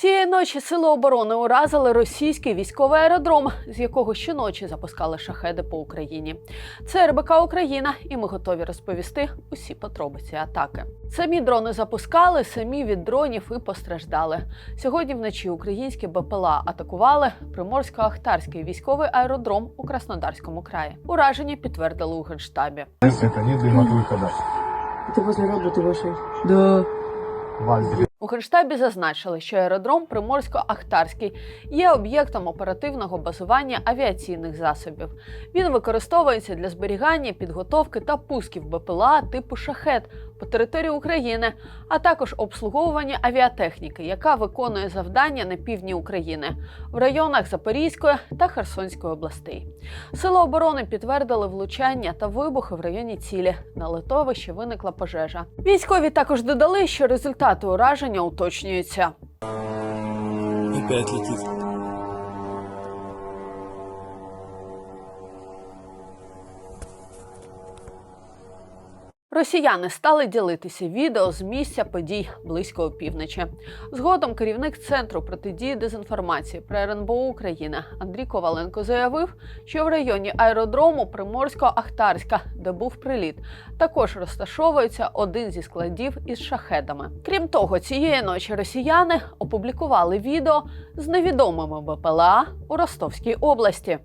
Цієї ночі сили оборони уразили російський військовий аеродром, з якого щоночі запускали шахеди по Україні. Це РБК Україна, і ми готові розповісти усі подробиці атаки. Самі дрони запускали, самі від дронів і постраждали. Сьогодні вночі українські БПЛА атакували Приморсько-Ахтарський військовий аеродром у Краснодарському краї. Ураження підтвердили у генштабі. Нет, это нет дыма от выхода. Это возле работы вашей? Да. У Генштабі зазначили, що аеродром Приморсько-Ахтарський є об'єктом оперативного базування авіаційних засобів. Він використовується для зберігання, підготовки та пусків БПЛА типу шахет по території України, а також обслуговування авіатехніки, яка виконує завдання на півдні України в районах Запорізької та Херсонської областей. Сили оборони підтвердили влучання та вибухи в районі цілі. На литовищі виникла пожежа. Військові також додали, що результати ураження і Опять летит. Росіяни стали ділитися відео з місця подій близько опівночі. Згодом керівник центру протидії дезінформації при РНБО України Андрій Коваленко заявив, що в районі аеродрому Приморсько-Ахтарська, де був приліт, також розташовується один зі складів із шахедами. Крім того, цієї ночі росіяни опублікували відео з невідомими БПЛА у Ростовській області.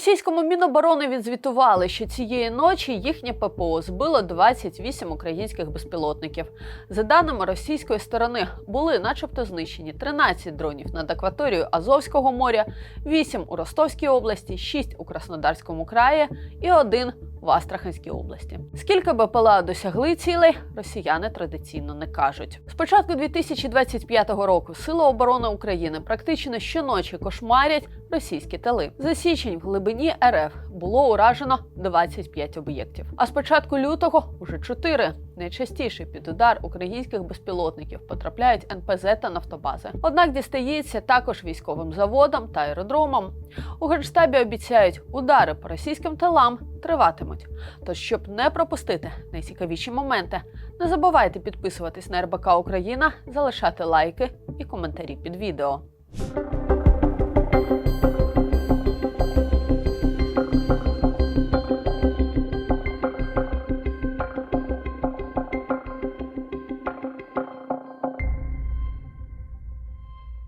Російському міноборони відзвітували, що цієї ночі їхнє ППО збило 28 українських безпілотників. За даними російської сторони, були, начебто, знищені 13 дронів над акваторією Азовського моря, 8 у Ростовській області, 6 у Краснодарському краї і 1 в Астраханській області. Скільки БПЛА досягли цілей, росіяни традиційно не кажуть. З початку 2025 року Сили оборони України практично щоночі кошмарять російські тили. За січень в глибині РФ було уражено 25 об'єктів. А з початку лютого уже 4. Найчастіше під удар українських безпілотників потрапляють НПЗ та нафтобази. Однак дістається також військовим заводам та аеродромам. У генштабі обіцяють, удари по російським тилам триватимуть дивитимуть. Тож, щоб не пропустити найцікавіші моменти, не забувайте підписуватись на РБК Україна, залишати лайки і коментарі під відео.